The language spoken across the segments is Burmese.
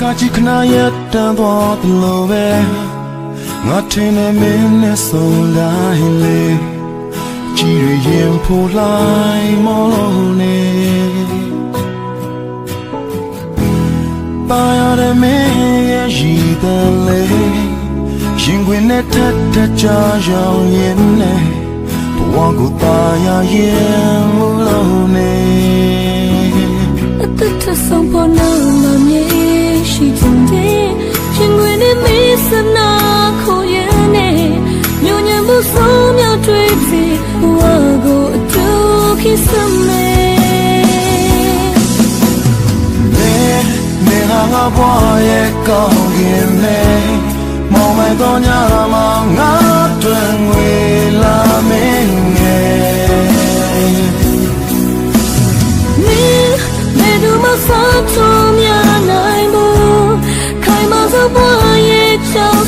ကကြည့်ခနာရတန်သွားသလိုပဲငါထင်နေမင်းနဲ့ဆိုလိုက်လေကြည်ရရင်ဖိုလိုက်မလို့နေပါရတဲ့မင်းရဲ့ရည်တန်လေရင်ခွင်နဲ့ထက်ထက်ကြာရောင်ရင်နဲ့ဘဝကိုပါရရင်မလို့နေ ဘွားရဲ့ကောင်းကင်နေမောင်မိုင်တော်ညမှာငါတွင်ငွေလာမင်းငယ်မင်းမဲသူမဆတ်ချုံများနိုင်ဘူးခိုင်မသောဘဝရဲ့ချော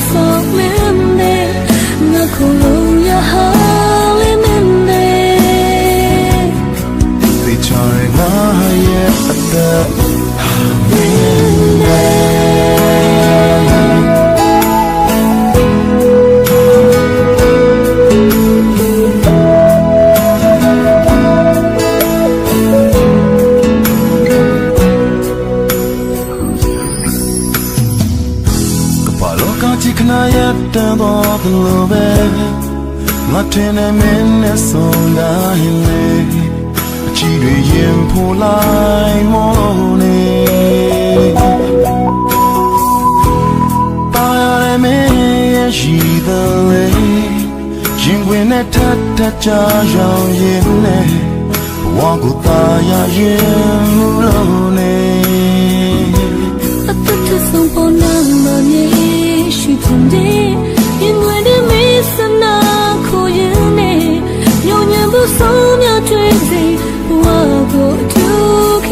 လောကကြီးခဏရပ်တန်တော်သလိုပဲငါထင်နေမင်းနဲ့ဆုံးလာရင်လေအချီတွေရင်ဖိုလိုက်မောနေပါရတဲ့မင်းရဲ့ရှိသလဲရင်ဝင်နဲ့ထပ်ထပ်ကြာရောင်ရင်နဲ့ဘဝကိုသာရရင်မလို့နေ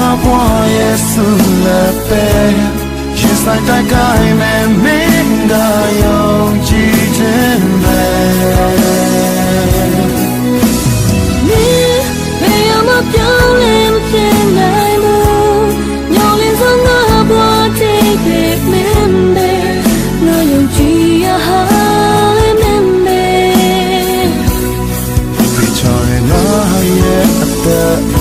ငါဘွားရဲ့ဆူလက်ပဲရှင်ဆိုင်တိုက်ကိုင်းမဲ့မင်းကယုံကြည်ခြင်းပဲမင်းဘယ်ရောက်မှပြောင်းလဲဖြစ်နိုင်လို့ညောလင်းစငါဘွားတိတ်ပဲမင်းပဲငါယုံကြည်ရဟာမင်းပဲဒီချောင်းရဲ့အသက်